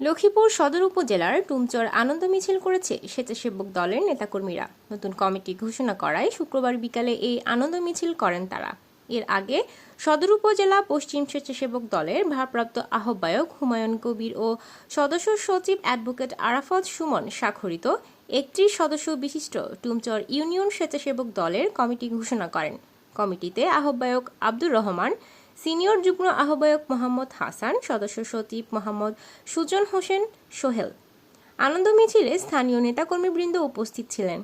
লক্ষ্মীপুর সদর উপজেলার টুমচর আনন্দ মিছিল করেছে স্বেচ্ছাসেবক দলের নেতাকর্মীরা। নতুন কমিটি ঘোষণা করায় শুক্রবার বিকালে এই আনন্দ মিছিল করেন তারা। এর আগে সদর উপজেলা পশ্চিম স্বেচ্ছাসেবক দলের ভারপ্রাপ্ত আহ্বায়ক হুমায়ুন কবির ও সদস্য সচিব অ্যাডভোকেট আরাফত সুমন স্বাক্ষরিত একত্রিশ সদস্য বিশিষ্ট টুমচর ইউনিয়ন স্বেচ্ছাসেবক দলের কমিটি ঘোষণা করেন। কমিটিতে আহ্বায়ক আব্দুর রহমান সিনিয়র যুগ্ম আহ্বায়ক মোহাম্মদ হাসান সদস্য সচিব মোহাম্মদ সুজন হোসেন সোহেল। আনন্দ মিছিলে স্থানীয় নেতাকর্মীবৃন্দ উপস্থিত ছিলেন।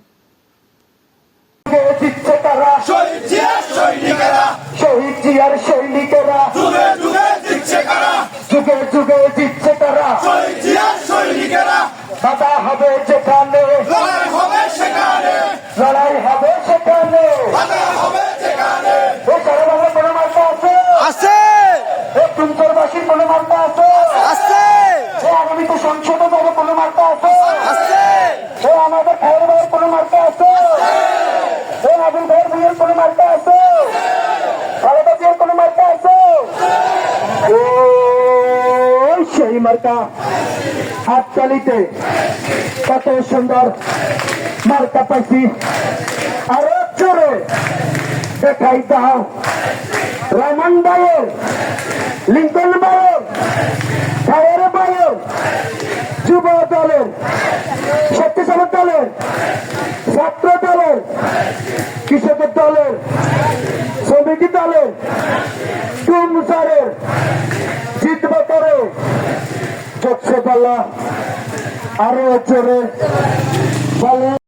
দিচ্ছে তারা শহীদ জিয়ার সৈনিকেরা। শহীদ জিয়ার সৈনিকেরা। যুগে যুগে দিচ্ছে তারা। শহীদ জিয়ার সৈনিকেরা। বাধা হবে যেখানে লড়াই হবে সেখানে লড়াই হবে সেখানে বাধা হবে সেখানে এ সারা বাংলা কোনো মার্কা আছে আছে এ তুমচরবাসীর কোনো মার্কা আছে। আছে এ আগামীতে সংসদে যাবে কোনো মার্কা আছে? আছে। এ আমাদের খায়ের ভাইয়ের কোনো মার্কা আছে? এ আবির ভাইয়ের ভাইয়ের কোনো মার্কা আছে? খালেদা জিয়ার কোনো মার্কা আছে? সেই মার্কা হাততালিতে কত সুন্দর মার্কা পাইছি। আরও জোরে দেখাই দাও। রমন ভাইয়ের লিঙ্কন ভাইয়ের খায়ের ভাইয়ের যুব দলের স্বেচ্ছাসেবক দলের, ছাত্র দলের, কৃষকের দলের, শ্রমিক দলের টুমসারের জিতব করে চোখে পাল্লা আরও জোরে